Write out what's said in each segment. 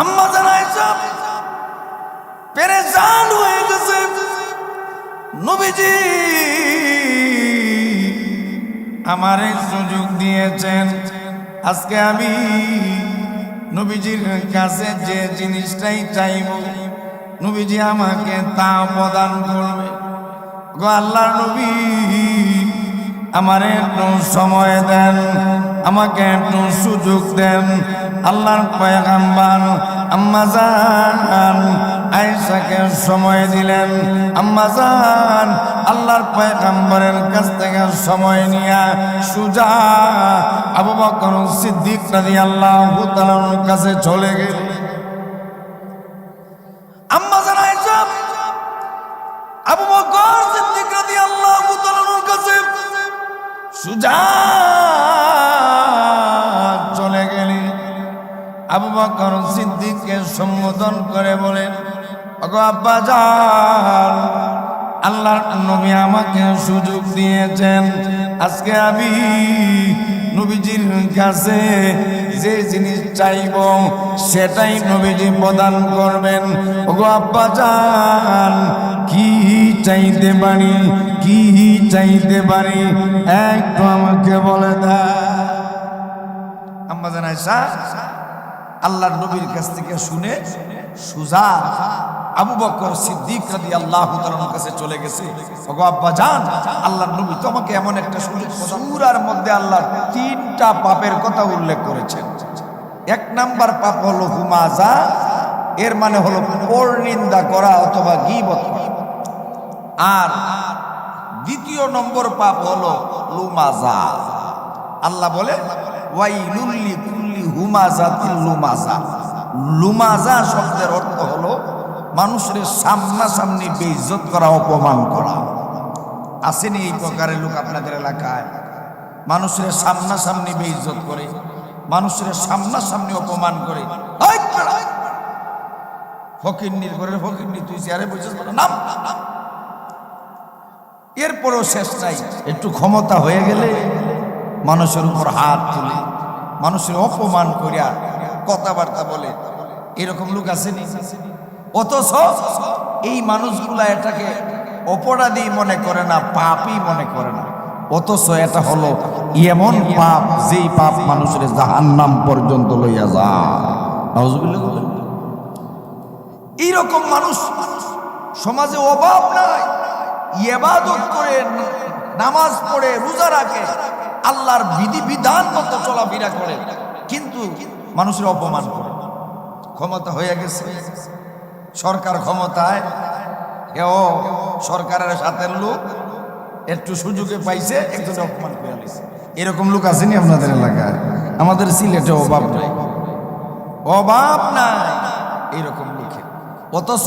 আম্মা নবীজি, আমারে সুযোগ দিয়েছেন। আজকে আমি নবীজির কাছে যে জিনিসটাই চাইব, নবীজি আমাকে তা প্রদান করবে। গো আল্লাহর নবী, আমারে একটু সময় দেন। আমাকে একটু সুযোগ দেন। আল্লাহর পয়গাম্বার আম্মা জান আয়েশাকে সময় দিলেন। আম্মা জান আল্লাহর পয়গাম্বরের কাছ থেকে সময় নিয়ে সুজা আবু বকর সিদ্দিক রাদিয়াল্লাহু তাআলার কাছে চলে গেল। আবু বকর সিদ্দিক রাদিয়াল্লাহু তাআলার কাছে সুজা বকর সিদ্দিককে সম্বোধন করে বলেন আব্বা আল্লাহর নবী আমাকে সুযোগ দিয়েছেন। আজকে আমি নবীজির কাছে যে জিনিস চাইব, সেটাই নবীজি প্রদান করবেন। ওগো আব্বা যান কি চাইতে পারি, কি চাইতে পারি, একটু আমাকে বলে দেয় আম্মা জানাই আল্লাহর নবীর কাছ থেকে শুনে সুজা আবু বকর সিদ্দিক রাদি আল্লাহ কাছে চলে গেছে। আল্লাহর নবী তোমাকে এমন একটা সূরার মধ্যে আল্লাহ তিনটা পাপের কথা উল্লেখ করেছেন। এক নাম্বার পাপ হলো হুমাজা, এর মানে হলো পরনিন্দা করা অথবা করা। আর দ্বিতীয় নম্বর পাপ হলো লুমাজা। আল্লাহ বলে ওয়াই লুল্লি কুল্লি হুমাজা লুমাজা? লুমাজা শব্দের অর্থ হলো মানুষের সামনাসামনি বেইজ্জত করা, অপমান করা। আসেনি এই প্রকারের লোক আপনাদের এলাকায়? মানুষের সামনাসামনি বেইজ্জত করে, মানুষের সামনাসামনি অপমান করে। ফকির নির্ভরের ফকির তুই চেয়ারে বসেছ নাম। এরপরও শেষ নাই। একটু ক্ষমতা হয়ে গেলে মানুষের উপর হাত তুলে। মানুষের অপমান করিয়া কথাবার্তা বলে। এরকম লোক আসেনি। অথচ এই মানুষগুলা এটাকে অপরাধী মনে করে না পাপই মনে করে না। অথচ এটা হলো এমন পাপ যেই পাপ মানুষের জাহান নাম পর্যন্ত লইয়া যায়। এইরকম মানুষ সমাজে অভাব নাই। ইবাদত করে, নামাজ পড়ে, রোজা রাখে। আল্লাহর বিধি বিধান মতো চলাফেরা করে, কিন্তু মানুষের অপমান করে। ক্ষমতা হয়ে গেছে। সরকার ক্ষমতায় এও সরকারের সাথে লোক একটু সুযোগে পাইছে, একজন অপমান করে এরকম লোক আসেনি আপনাদের এলাকায়? আমাদের সিলেটে অভাব নাই। অভাব নাই এইরকম লোকের অথচ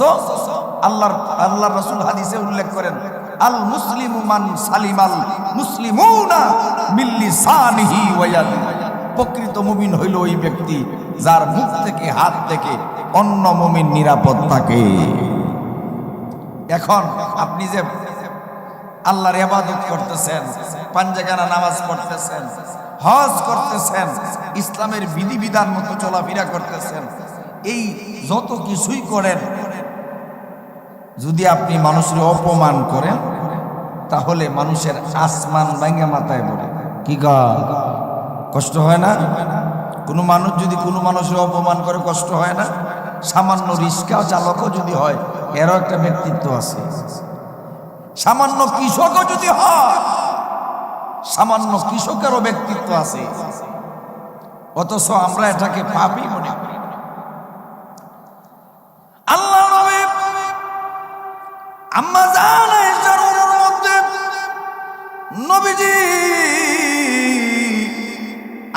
আল্লাহর আল্লাহ রসুল হাদিসে উল্লেখ করেন আল মুসলিমু মান সালিম আল মুসলিমুনা মিল্লি সানিহি ওয়াদি প্রকৃত মুমিন হইল ওই ব্যক্তি যার মুখ থেকে, হাত থেকে অন্য মুমিন নিরাপদ থাকে। এখন আপনি যে আল্লাহর ইবাদত করতেছেন পাঞ্জাগানা নামাজ পড়তেছেন, হজ করতেছেন, ইসলামের বিধিবিধান মতো চলাফেরা করতেছেন, এই যত কিছুই করেন যদি আপনি মানুষের অপমান করেন তাহলে মানুষের আসমান ভাঙ্গা মাথায় পড়ে। কি গা কষ্ট হয় না? কোনো মানুষ যদি কোনো মানুষের অপমান করে কষ্ট হয় না? সামান্য রিক্সা চালকও যদি হয় এরও একটা ব্যক্তিত্ব আছে। সামান্য কৃষকও যদি হয় সামান্য কৃষকেরও ব্যক্তিত্ব আছে। অথচ আমরা এটাকে পাপই মনে আম্মা জান আয়েশার মধ্যে নবীজি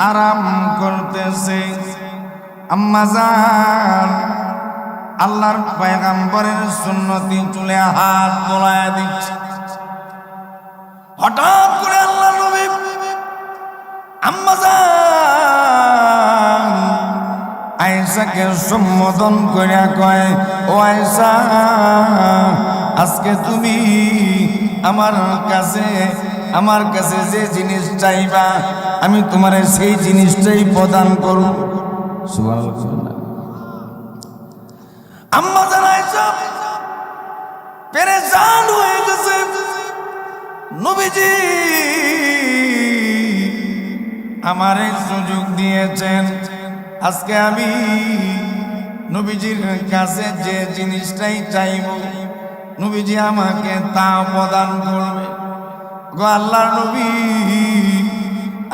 আরাম করতেছে। আম্মা জান আল্লাহর পয়গাম্বরের সুন্নতি চুলে হাত তোলায় দিচ্ছে। হঠাৎ করে আল্লাহ নবী আম্মা জান আয়েশাকে সম্বোধন করিয়া কয়, ও আয়েশা আজকে তুমি আমার কাছে আমার কাছে যে জিনিস চাইবা, আমি তোমার সেই জিনিসটাই প্রদান করব। আমারে সুযোগ দিয়েছেন। আজকে আমি নবীজির কাছে যে জিনিসটাই চাইব নবীজি আমাকে তা প্রদান করবে। গো আল্লাহর নবী,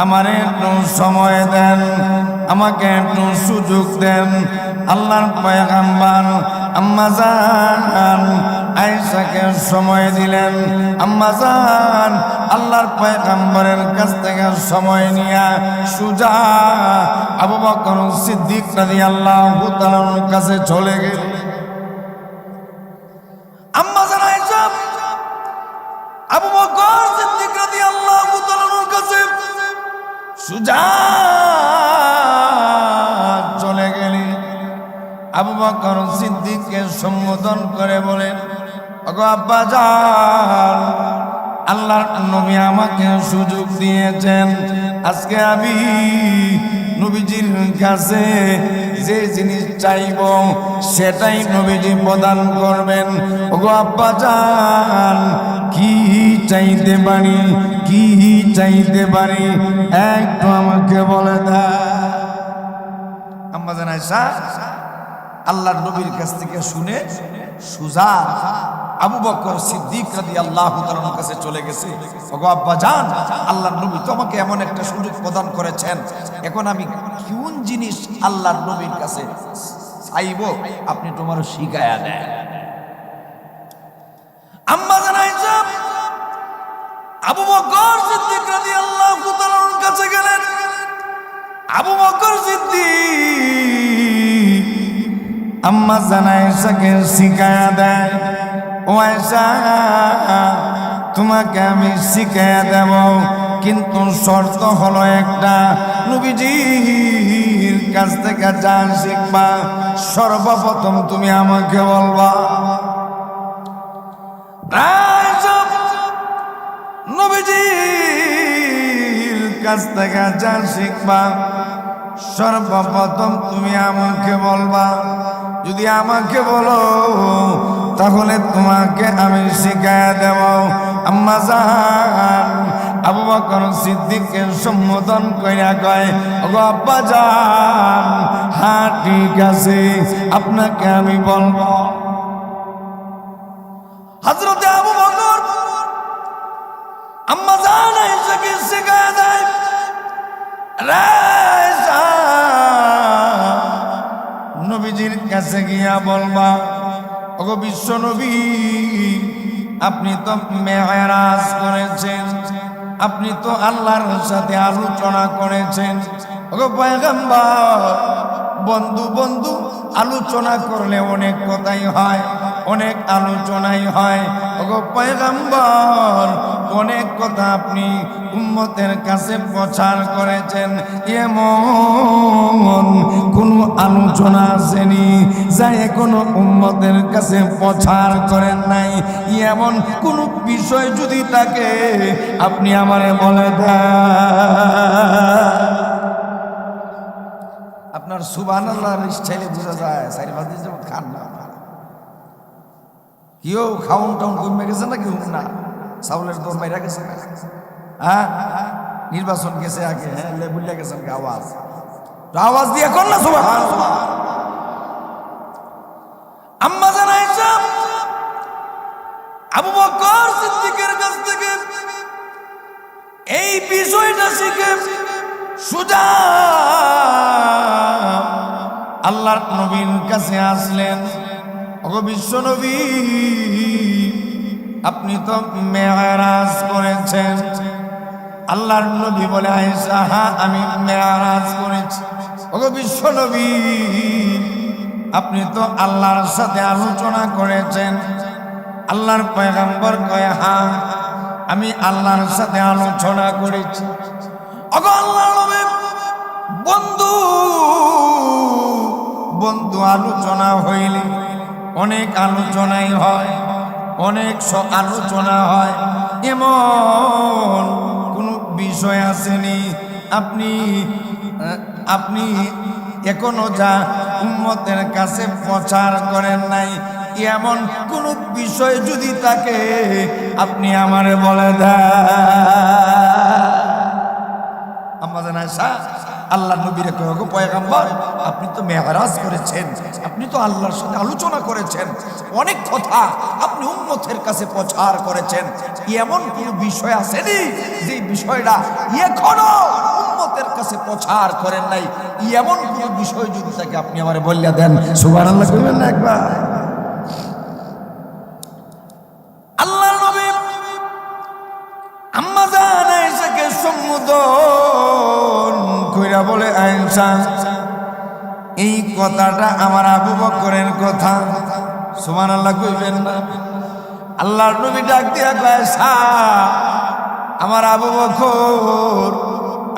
আমার একটু সময় দেন, আমাকে একটু সুযোগ দেন। আল্লাহর পয়গাম্বার আম্মা জান আয়েশাকে সময় দিলেন। আম্মা জান আল্লাহর পয়গাম্বরের কাছ থেকে সময় নিয়ে সুজা আবু বকর সিদ্দিক রাদিয়াল্লাহু তাআলার কাছে চলে গেল চলে গেলে আবু বকর সিদ্দিককে সম্বোধন করে বলেন ওগো আব্বা যান আল্লাহর নবী আমাকে সুযোগ দিয়েছেন। আজকে আমি নবীজির কাছে যে জিনিস চাইব, সেটাই নবীজি প্রদান করবেন। ওগো আব্বা যান কি চাইতে পারি, কি চাইতে পারি, একটু আমাকে বলে দেয় আম্মা জান আয়েশা, আল্লাহর নবীর কাছ থেকে শুনে সুজা আবু বকর সিদ্দিক রাদি আল্লাহ কাছে চলে গেছে। ওগো আব্বা জান আল্লাহর নবী তোমাকে এমন একটা সুযোগ প্রদান করেছেন। এখন আমি কোন জিনিস আল্লাহর নবীর কাছে চাইব, আপনি তোমার শিখায়া দেন। আম্মা জান আয়েশা আবু বকর সিদ্দিক কাছে গেলেন। আবু বকর সিদ্দিক আম্মা জান আয়েশাকে শিখায়া দেয় তোমাকে আমি শিখায়া দেব, কিন্তু শর্ত হলো একটা। নবীজির কাছ থেকে যা শিখবা, সর্বপ্রথম তুমি আমাকে বলবা নবীজির কাছ থেকে যা শিখবা, সর্বপ্রথম তুমি আমাকে বলবা। যদি আমাকে বলো তাহলে তোমাকে আমি শিখায় দেব। আম্মা জান আবু বকর সিদ্দিককে সম্বোধন কইরা কয়, ওগো আব্বা জান হ্যাঁ ঠিক আছে, আপনাকে আমি বলব। হজরতে আবু বকর আম্মা জান আয়েশাকে শেখায় দেয়? নবীজির কাছে গিয়া বলবা। বিশ্ব নবী, আপনি তো মেহরাজ করেছেন। আপনি তো আল্লাহর সাথে আলোচনা করেছেন। বন্ধু বন্ধু, আলোচনা করলে অনেক কথাই হয়। অনেক আলোচনাই হয়। ওগো পয়গম্বর, অনেক কথা আপনি উম্মতের কাছে প্রচার করেছেন। এমন কোনো আলোচনা আসেনি যাই কোনো উম্মতের কাছে প্রচার করেন নাই। এমন কোনো বিষয় যদি থাকে, আপনি আমারে বলে দেন। আপনার সুবান আল্লাহর স্টাইলে বোঝা যায় খান না। কেউ খাউন টাউন কমে গেছে না কেউ না চাউলের দর বাইরা গেছে হ্যাঁ? নির্বাচন গেছে আগে হ্যাঁ লেবুলিয়া গেছেন আওয়াজ? আওয়াজ দিয়ে কর না সুবাহ আম্মা জানাই আবু বকর সিদ্দিকের কাছ থেকে এই বিষয়টা শিখে সুজা আল্লাহর নবীর কাছে আসলেন। ওগো বিশ্ব আপনি তো মেয়ারাজ করেছেন। আল্লাহর নবী বলে আয়েশা হ্যাঁ আমি মেয়ারাজ করেছি। ওগো বিশ্ব নবী আপনি তো আল্লাহর সাথে আলোচনা করেছেন। আল্লাহর পয়গাম্বর কয় হ্যাঁ আমি আল্লাহর সাথে আলোচনা করেছি। বন্ধু বন্ধু আলোচনা হইলে অনেক আলোচনাই হয়, অনেক আলোচনা হয়। এমন কোন বিষয় আসেনি। আপনি আপনি এখনও যা উম্মতের কাছে প্রচার করেন নাই, এমন কোন বিষয় যদি থাকে, আপনি আমারে বলে দেন। আমাদের আয়সা আল্লাহ নবীর পয়গাম্বর, আপনি তো মেহরাজ করেছেন, আপনি তো আল্লাহর সাথে আলোচনা করেছেন, অনেক কথা আপনি উম্মতের কাছে প্রচার করেছেন, এমন কোন বিষয় আসেনি যে বিষয়টা এখনও উম্মতের কাছে প্রচার করেন নাই? এমন কোন বিষয় যদি তাকে আপনি আমার বললে দেন সুবান আল্লাহ করবেন না একবার। আয়েশা এই কথাটা আমার আবু বকরের কথা। সমান আল্লাহ কইবেন না। আল্লাহর নবী ডাক দিয়া কয় আমার আবু বকর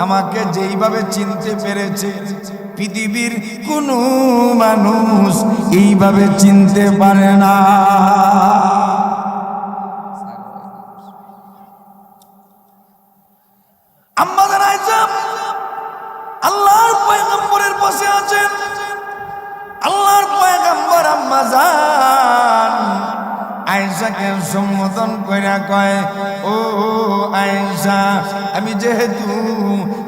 আমাকে যেইভাবে চিনতে পেরেছে, পৃথিবীর কোনো মানুষ এইভাবে চিনতে পারে না। আয়েশাকে সম্বোধন কইরা কয়, ও আয়েশা, আমি যেহেতু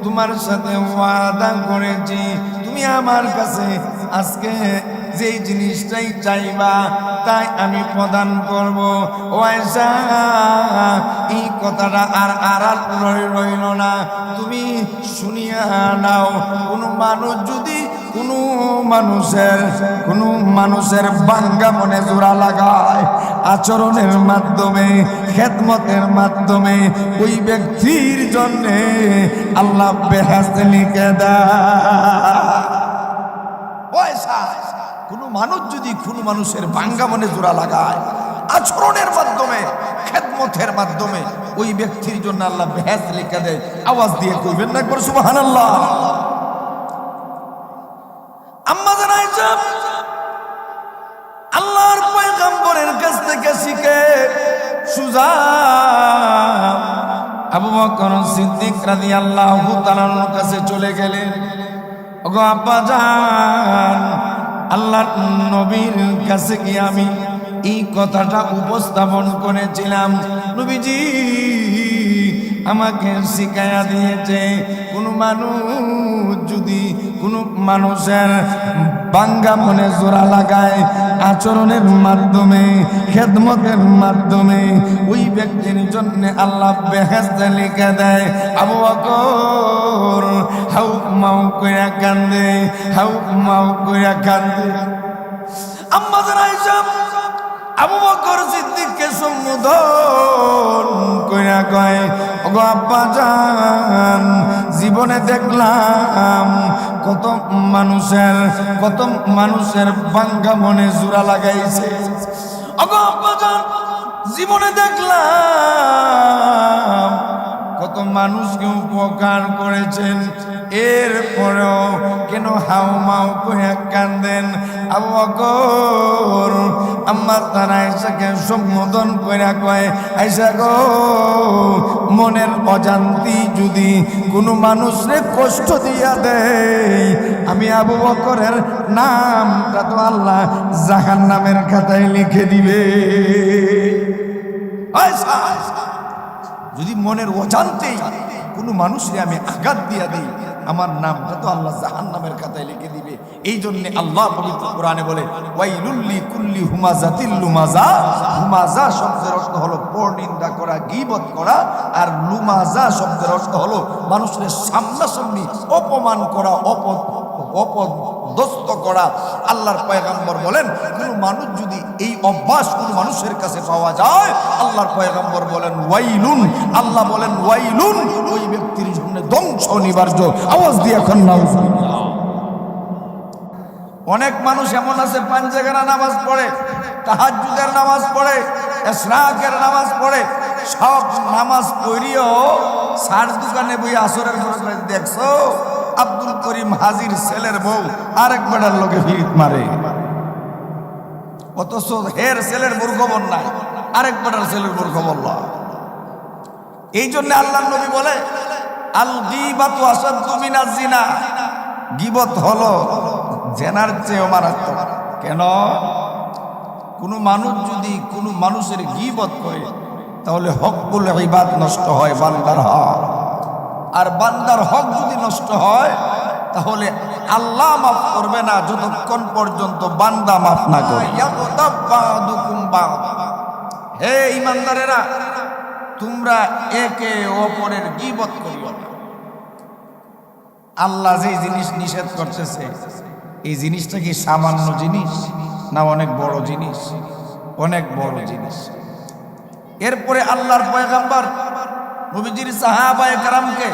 তোমার সাথে ওয়াদা করেছি, তুমি আমার কাছে আজকে যেই জিনিসটাই চাইবা, তাই আমি প্রদান করব। ও আয়েশা, এই কথাটা আর আড়াল রইল না। তুমি শুনিয়া নাও, কোনো মানুষ যদি কোনো মানুষের কোনো মানুষের বাঙ্গা মনে জোড়া লাগায় আচরণের মাধ্যমে, খেদমতের মাধ্যমে ওই ব্যক্তির জন্যে আল্লাহ বেহাস্ত লিখে কোনো মানুষ যদি কোনো মানুষের বাঙ্গা মনে জোড়া লাগায়, আচরণের মাধ্যমে, খেদমতের মাধ্যমে ওই ব্যক্তির জন্য আল্লাহ বেহেস লিখে দেয়। আওয়াজ দিয়ে কইবেন না একবার সুবাহান আল্লাহ আয়েশা আল্লাহর পয়গম্বরের কাছ থেকে শিখে সুজা সিদ্দিক কাছে চলে গেলেন। কাছে আমি এই কথাটা উপস্থাপন করেছিলাম? নবীজি আমাকে শিখাইয়া দিয়েছে, কোনো মানুষ যদি কোনো মানুষের বাঙ্গা মনে জোড়া লাগায় আচরণের মাধ্যমে, খেদমতের মাধ্যমে, ওই ব্যক্তির জন্য আল্লাহ বেহেস্তে লিখে দেয়, আবু বকর, হাউ মাউ কইরা কান্দে, হাউ মাউ কইরা কান্দে। আয়েশা আবু বকর সিদ্দিককে সম্বোধন কইরা কয় ওগো জীবনে দেখলাম কত মানুষের কত মানুষের বাঙ্গা মনে জোড়া লাগাইছে। জীবনে দেখলাম কত মানুষকে উপকার করেছেন। এরপরেও কেন হাউ মাউ করে কান্দেন? আবু আমার তার আয়সাকে সম্বোধন করে কয় আয়সা গো, মনের অজান্তি যদি কোনো মানুষরে কষ্ট দিয়া দেয় আমি আবু বকরের নামটা তো আল্লাহ জাহান নামের খাতায় লিখে দিবে। যদি মনের অজান্তেই কোনো মানুষকে আমি আঘাত দিয়া দিই আমার নাম তো আল্লাহ জাহান নামের খাতায় লিখে দিবে। এই জন্য আল্লাহ পবিত্র কোরআনে বলে ওয়াইলুল্লি কুল্লি হুমাজা তিল্লুমাজা হুমাজা শব্দের অর্থ হলো পরনিন্দা করা, গিবত করা, আর লুমাজা শব্দের অর্থ হলো মানুষের সামনাসামনি অপমান করা অপদ অপদস্ত করা। আল্লাহর পয়গাম্বর বলেন, কোনো মানুষ যদি এই অভ্যাস কোনো মানুষের কাছে পাওয়া যায়, আল্লাহর পয়গাম্বর বলেন, ওয়াইলুন। আল্লাহ বলেন, ওয়াইলুন। ওই ব্যক্তির জন্য ধ্বংস অনিবার্য। আওয়াজ দিয়ে এখন অনেক মানুষ এমন আছে পাঞ্জাগানা নামাজ পড়ে, তাহাজ্জুদের নামাজ পড়ে, এসরাকের নামাজ পড়ে, সব নামাজ পড়িও, সার দোকানে বই আসরের দেখছ? আব্দুল করিম হাজির ছেলের বউ আরেক বেড়ার লোকে ভিড় মারে। অথচ হের ছেলের বউর খবর নাই, আরেক বেড়ার ছেলের বউর খবর নাই এই জন্য আল্লাহ নবী বলে, আল গিবাতু আসাদু মিনাজ গিবত হলো জেনার চেয়েও মারাত্মক। কেন? কোনো মানুষ যদি কোনো মানুষের গিবত করে, তাহলে হকগুল ইবাদ নষ্ট হয় বান্দার হক আর বান্দার হক যদি নষ্ট হয়, তাহলে আল্লাহ মাফ করবে না যতক্ষণ পর্যন্ত বান্দা মাফ না করে। হে ইমানদারেরা, তোমরা একে অপরের গিবত করিও না। আল্লাহ যে জিনিস নিষেধ করতেছে, এই জিনিসটা কি সামান্য জিনিস না অনেক বড় জিনিস? অনেক বড় জিনিস। এরপরে আল্লাহর পয়গাম্বার নবীজির সাহাবায়ে কারামকে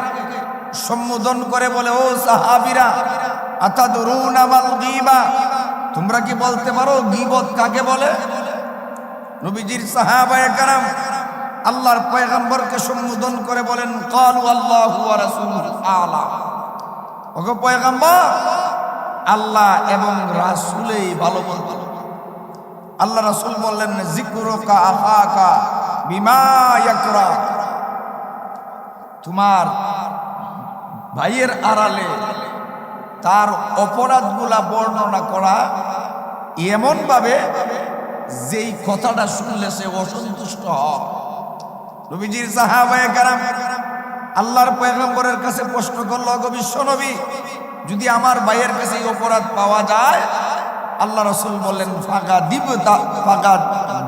সম্বোধন করে বলে, ও সাহাবিরা, আতাদরুন আমাল গীবা? তোমরা কি বলতে পারো, গীবত কাকে বলে? নবীজির সাহাবায়ে কারাম আল্লাহর পয়গাম্বরকে সম্বোধন করে বলেন, কালু আল্লাহু ওয়া রাসূলুহু আলা। ওগো পয়গাম্বর, আল্লাহ এবং রাসূলেই ভালো বলতে আল্লাহ রাসূল বললেন জিকরুকা আখাকা বিমা ইয়াকরা। তোমার ভাইয়ের আড়ালে তার অপরাধগুলা বর্ণনা করা এমন ভাবে যেই কথাটা শুনলে সে অসন্তুষ্ট হয়। নবীজির সাহাবায়ে কারাম আল্লাহর পয়গম্বরের কাছে প্রশ্ন করল বিশ্ব নবী, যদি আমার ভাইয়ের কাছে এই অপরাধ পাওয়া যায়? আল্লাহ রসুল বললেন ফাঁকা দিবতা ফাঁকা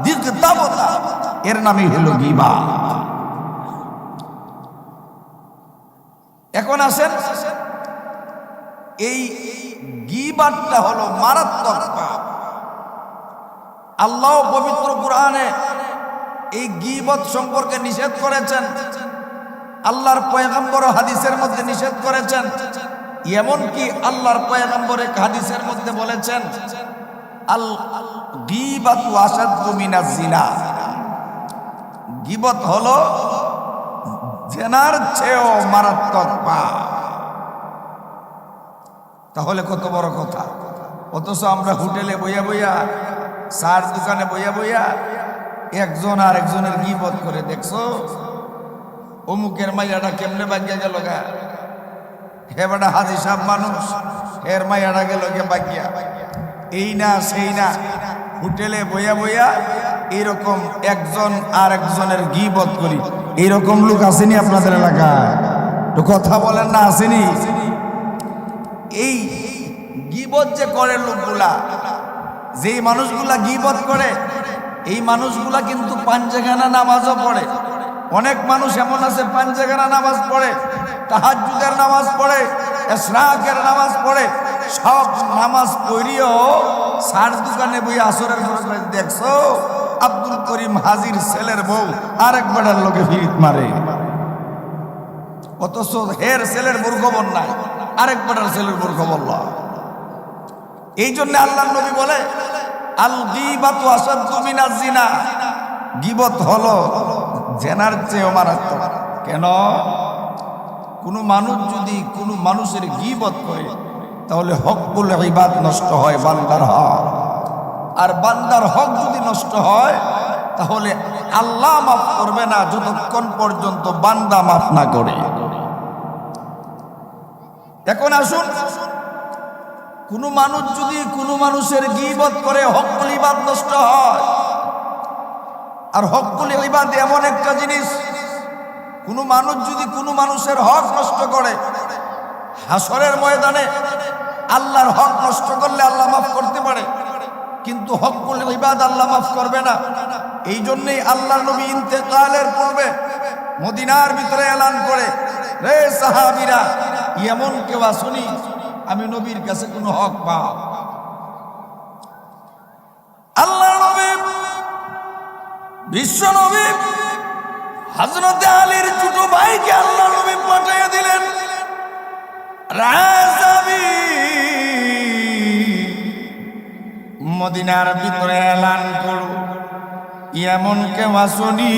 দিগতাবতা। এর নামই হলো গিবা। এখন আসেন, এই গিবারটা হলো মারাত্মক পাপ। আল্লাহ পবিত্র কোরআনে এই গিবত সম্পর্কে নিষেধ করেছেন। আল্লাহর পয়গম্বর হাদিসের মধ্যে নিষেধ করেছেন। এমনকি আল্লাহর পয়গম্বর এক হাদিসের মধ্যে বলেছেন, আল গিবাতু মিনাজ জিনা। গিবত হলো জেনার চেয়েও মারাত্মক পাপ। তাহলে কত বড় কথা? অথচ আমরা হোটেলে বইয়া বইয়া সার দোকানে বইয়া বইয়া, একজন আর একজনের গিবত করে, দেখছ? অমুকের মাইয়াটা কেমনে বাগিয়া গেল গা? হে বেটা হাজি সাহ মানুষ, হের মাইয়াটা গেল গে বাগিয়া। এই না, সেই না, হোটেলে বইয়া বইয়া এইরকম একজন আর একজনের গিবত করি। এইরকম লোক আসেনি আপনাদের এলাকায়? তো কথা বলেন না, আসেনি? এই গিবত যে করে লোকগুলা, যেই মানুষগুলা গিবত করে, এই মানুষগুলা কিন্তু পাঞ্জেখানা নামাজও পড়ে। অনেক মানুষ এমন আছে, পাঞ্জেখানা নামাজ পড়ে তাহাজুদের নামাজ পড়ে এসরাকের নামাজ পড়ে, সব নামাজ পড়িও সার দোকানে বই আসরের দেখছ? আব্দুল করিম হাজির ছেলের বউ আরেক বেড়ার লোকে ফিরিত মারে। অথচ হের ছেলের বউর খবর নাই, আরেক বেটার ছেলের বউর খবর এই জন্য আল্লাহ নবী বলে, আল গিবাতু আসাদ্দু মিনাজ জিনা। গিবত হলো জেনার চেয়েও মারাত্মক। কেন? কোনো মানুষ যদি কোনো মানুষের গিবত করে, তাহলে হকগুল ইবাদ নষ্ট হয়, বান্দার হক আর বান্দার হক যদি নষ্ট হয়, তাহলে আল্লাহ মাফ করবে না যতক্ষণ পর্যন্ত বান্দা মাফ না করে। এখন আসুন, কোন মানুষ যদি কোনো মানুষের গিবত করে হকুল ইবাদ নষ্ট হয়। আর হকুল ইবাদ এমন একটা জিনিস, কোনো মানুষ যদি কোনো মানুষের হক নষ্ট করে, হাসরের ময়দানে আল্লাহর হক নষ্ট করলে আল্লাহ মাফ করতে পারে। কিন্তু হকুল ইবাদ আল্লাহ মাফ করবে না। এই জন্যই আল্লাহ নবী ইন্তেকালের পূর্বে মদিনার ভিতরে এলান করে রে সাহাবিরা, এমন কেউ আসুনি, আমি নবীর কাছে কোনো হক পাও আল্লাহ নবী, বিশ্ব নবী হজরতে আলীর ছোট ভাইকে আল্লাহ নবী পাঠিয়ে দিলেন। রাজাবি মদিনার ভিতরে এলান করু। এমন কেউ আসনি।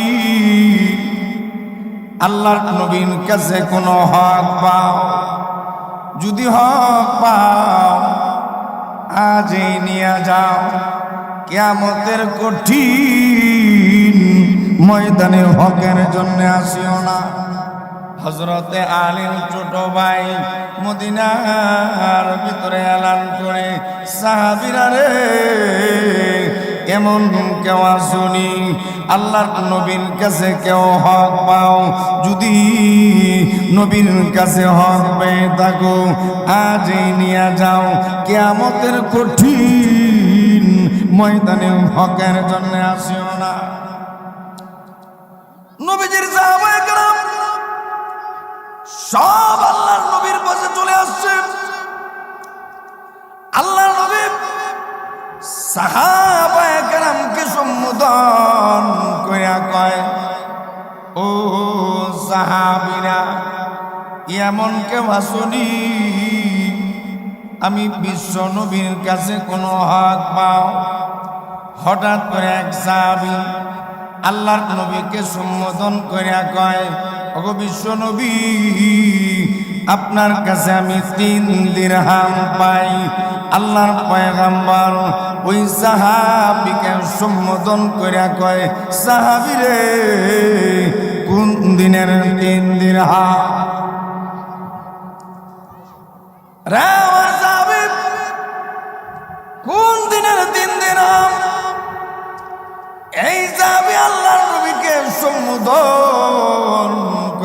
আল্লাহর নবীন কাছে কোনো হক পাও। যদি হক পাও, আজই নিয়ে যাও। কেয়ামতের কঠিন ময়দানে হকের জন্য আসিও না। হজরতে আলীর ছোট ভাই মদিনার ভিতরে এলান করে, সাহাবিরা রে এমন কেউ আসুনি আল্লাহর নবীর কাছে কেউ হক পাও? যদি নবীর কাছে হক পেয়ে থাকো, আজই নিয়ে যাও। কেয়ামতের কঠিন ময়দানে হকের জন্য আসিও না। নবীজির সব আল্লাহর নবীর পাশে চলে আসছে। আল্লাহর নবী সাহাবায়ে কেরামকে সম্বোধন কইরা কয়, ও সাহাবীরা, এমন কেউ আসনি? আমি বিশ্ব নবীর কাছে কোনো হক পাও? হঠাৎ করে এক সাহাবী আল্লাহর নবীকে সম্বোধন করিয়া কয় নবী, আপনার কাছে আমি তিন দিরহাম পাই। আল্লাহর পয়গাম্বর ওই সাহাবিকে সম্বোধন করিয়া কয় সাহাবিরে কোন দিনের তিন দিরহাম? রে আমার সাহাবী, কোন দিনের তিন দিরহাম? এই যাবে আল্লাহর নবীকে সম্বোধন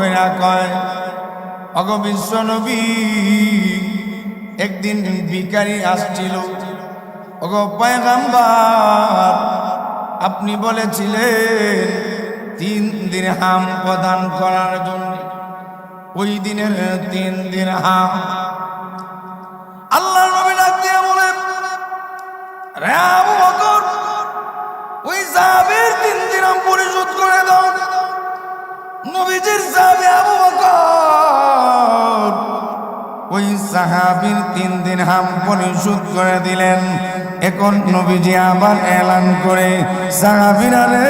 কইরা কয়, অগ বিশ্ব নবী, একদিন ভিকারি আসছিল। অগ পয়গাম্বার, আপনি বলেছিলেন, তিন দিন হাম প্রদান করার জন্য। ওই দিনের তিন দিন হাম। আল্লাহ নবী ডাক দিয়ে বলে ওই সাহাবের তিন দিরাম পরিশোধ করে দাও। নবীজির ওই সাহাবীর তিন দিন হাম পরিশোধ করে দিলেন। এখন নবীজি আবার এলান করে, সাহাবিরা রে,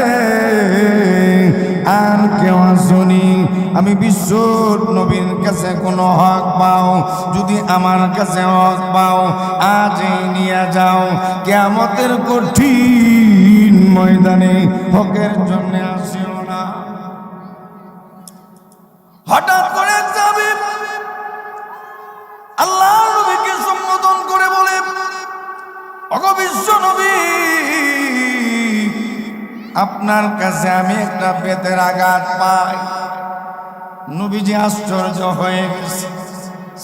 আর কেউ শুনি আমি বিশ্ব নবীর কাছে কোনো হক পাও। যদি আমার কাছে হক পাও আজই নিয়ে যাও। কেমতের কঠিন ময়দানে হকের জন্য আসিও হঠাৎ করে যাবে। আল্লাহ নবীকে সম্বোধন করে বলে অগবিশ্ব নবী, আপনার কাছে আমি একটা বেতের আঘাত পাই। নবীজি আশ্চর্য হয়ে গেছে।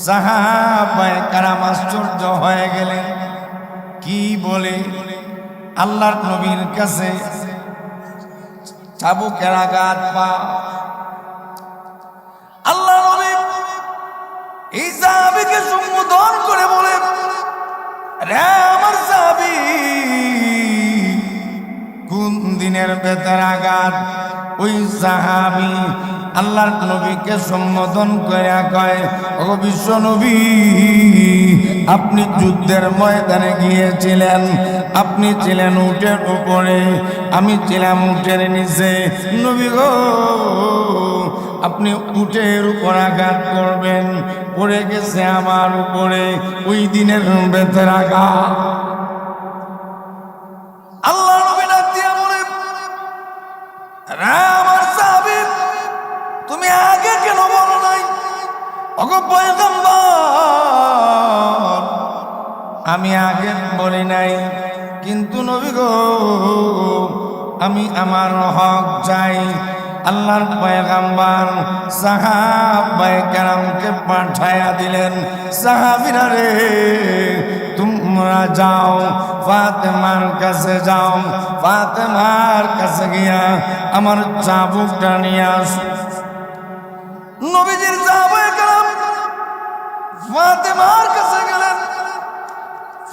সাহাবায় কারাম আশ্চর্য হয়ে গেলেন। কি বলে? আল্লাহর নবীর কাছে চাবুকের আঘাত পা এই সাহাবিকে সম্বোধন করে বলে রে আমার সাহাবি। কোন দিনের বেতার আঘাত? ওই সাহাবি আল্লাহর নবীকে সম্বোধন করে কয় ও বিশ্ব নবী, আপনি যুদ্ধের ময়দানে গিয়েছিলেন। আপনি ছিলেন উটের উপরে, আমি ছিলাম উটের নিচে। নবী গো, আপনি উটের উপর আঘাত করবেন, পড়ে গেছে আমার উপরে। ওই দিনের বেতের আঘাত। গো। আমি আমার হক চাই আল্লাহর পয়গাম্বার সাহাবাই কারামকে পাঠায়া দিলেন। সাহাবিরা রে, তোমরা যাও, ফাতেমার কাছে যাও, ফাতেমার কাছে গিয়া আমার চাবুকটা নিয়ে আসো। নবীজির কারাম ফাতেমার কাছে গেলেন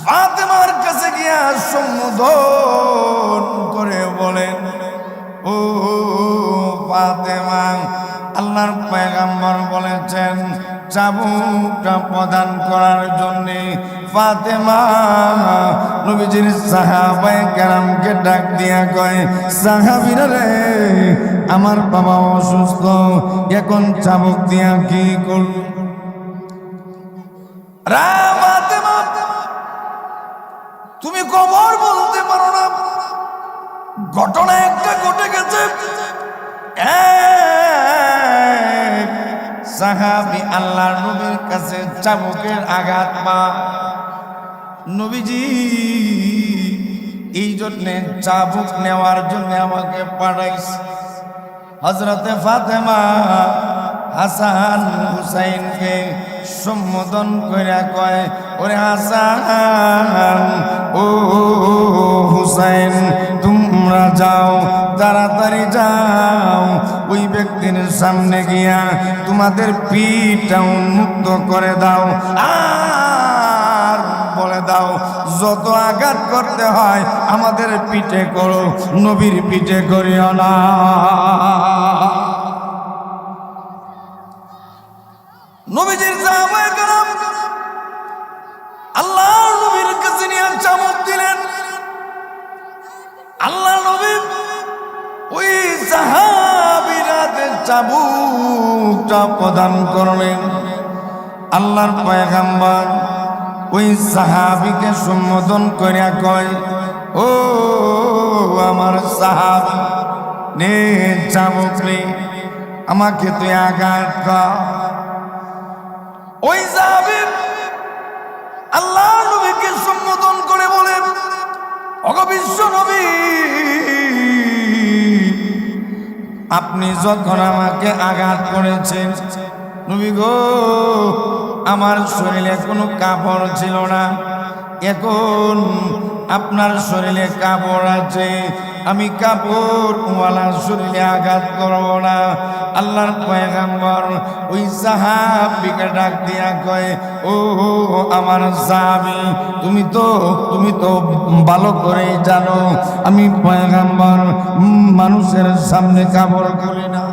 ফাতেমার কাছে গিয়া সম্বোধন করে বলেন, ও ফাতেমা, আল্লাহর পয়গাম্বর বলেছেন, চাবুকটা প্রদান করার জন্য ফাতেমা নবীজির সাহাবায়ে কেরামকে ডাক দিয়া কয়, সাহাবীরা আমার বাবা অসুস্থ, এখন চাবুক দিয়া কি করব? রা ফাতেমা তুমি কবর বলতে পারো না। ঘটনা একটা ঘটে গেছে। সাহাবি আল্লাহ নবীর কাছে চাবুকের আঘাত পা নবীজি, এই জন্যে চাবুক নেওয়ার জন্য আমাকে পাঠাইছে। হজরতে ফাতেমা হাসান হুসাইনকে সম্বোধন করে কয় ওরে হাসান, ও হুসাইন, তোমরা যাও, তাড়াতাড়ি যাও। ওই ব্যক্তির সামনে গিয়া তোমাদের পিঠটা উন্মুক্ত করে দাও। আর বলে দাও, যত আঘাত করতে হয়, আমাদের পিঠে করো, নবীর পিঠে করিও না। নবীজির কেরাম আল্লাহ নবীর কাছে নিয়ে চামচ দিলেন। আল্লাহ নবী ওই সাহাবিরাদের চাবুকটা প্রদান করলেন, আল্লাহর পয়গাম্বর ওই সাহাবিকে সম্বোধন করিয়া কয়, ও আমার সাহাব, নে চাবুক নে, আমাকে তুই আঘাত কর। ওই সাহাবি আল্লাহ নবীকে সম্বোধন করে বলে অগবিশ্ব নবী, আপনি যখন আমাকে আঘাত করেছেন, নবী গো, আমার শরীরে কোনো কাপড় ছিল না। এখন আপনার শরীরে কাপড় আছে, আমি কাপড় ওয়ালা শরীরে আঘাত করব না। আল্লাহর পয়গাম্বর ওই সাহাবিকে ডাক দিয়া কয় ও আমার সাহাবি, তুমি তো তুমি তো ভালো করে জানো, আমি পয়গাম্বর মানুষের সামনে কাপড় করি না।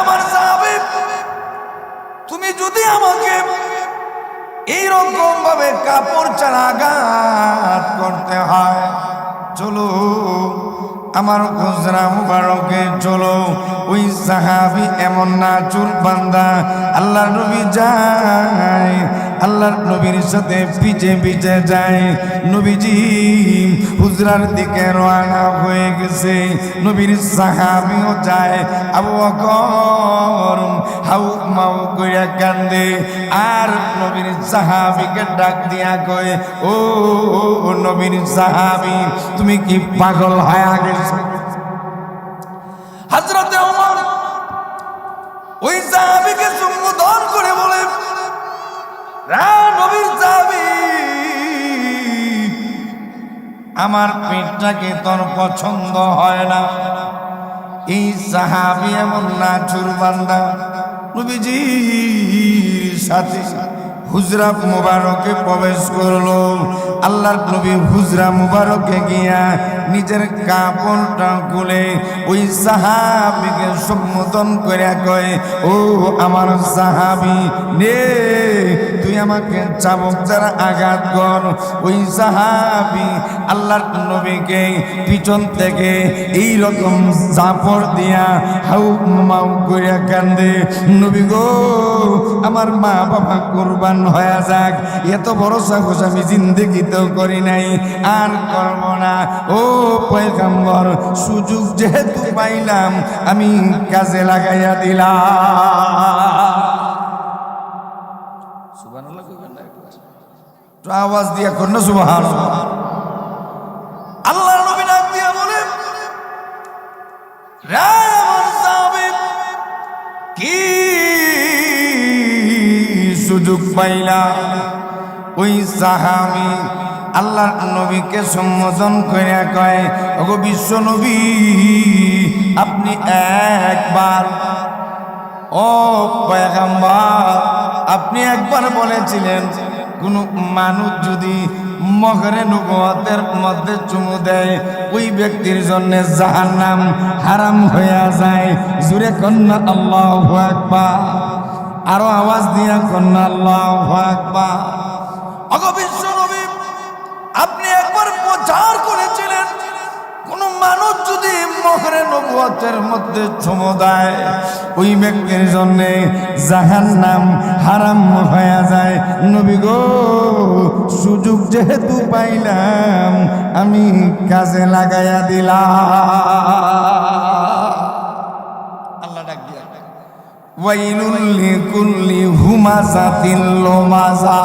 আমার সাহাবি, তুমি যদি আমাকে এইরকম ভাবে কাপড় ছাড়া আঘাত করতে হয়। চলো আমার খুচরা মুবারকে চলো ওই সাহাবি এমন না চুল বান্দা আল্লাহ নবী যায়। আল্লাহর নবীর সাথে পিছে পিছে যায়। নবীজি হুজরার দিকে রওনা হয়ে গেছে। নবীর সাহাবিও যায়। আবু বকর হাউ মাউ কইরা কান্দে। আর নবীর সাহাবিকে ডাক দিয়া কয় ও নবীর সাহাবি, তুমি কি পাগল হয়ে গেছো? হযরতে ওমর ওই সাহাবিকে সম্বোধন করে বলে আমার পেটটাকে তোর পছন্দ হয় না। এই সাহাবি এমন না চুরবান্দা নবীজির সাথে হুজরা মুবারকে প্রবেশ করল। আল্লাহর নবী হুজরা মুবারকে গিয়া নিজের কাপড়টা খুলে ওই সাহাবিকে সম্বোধন করে কয়, ও আমার সাহাবি, নে, তুই আমাকে চাবক যারা আঘাত কর। ওই সাহাবি আল্লাহর নবীকে পিছন থেকে এই রকম জাপড় দিয়া হাউ মাউ করিয়া কান্দে, নবী গো, আমার মা বাবা কোরবান হয়ে যাক। এত বড় সাহস আমি জিন্দগিতেও করি নাই। আর করব না। ও পয়গাম্বর, সুযোগ যেহেতু পাইলাম, আমি কাজে লাগাইয়া দিলাম। আওয়াজ দিয়া কর না আল্লাহ কি সুযোগ পাইলা। ওই সাহাবি আল্লাহ নবীকে সম্বোধন করে কয়, ওগো বিশ্ব নবী, আপনি একবার, ও পয়গাম্বার, আপনি একবার বলেছিলেন, কোন মানুষ যদি মগরে নবতের মধ্যে চুমু দেয়, ওই ব্যক্তির জন্য জাহান্নাম হারাম হইয়া যায়। জুরে কন্যা, আল্লাহ আকবার। আরও আওয়াজ দিয়া কন্যা, আল্লাহ অগবিশ্ব নবী, আপনি একবার প্রচার করেছিলেন, কোন মানুষ যদি মহরে নবুয়তের মধ্যে দেয়, ওই ব্যক্তির জন্য জাহান নাম হারাম হয়ে যায়। নবী গো, সুযোগ যেহেতু পাইলাম, আমি কাজে লাগাইয়া দিলাম আল্লাহ ডাক দিয়া ওয়াইলুল লিকুল্লি হুমাজাতিল লুমাজা।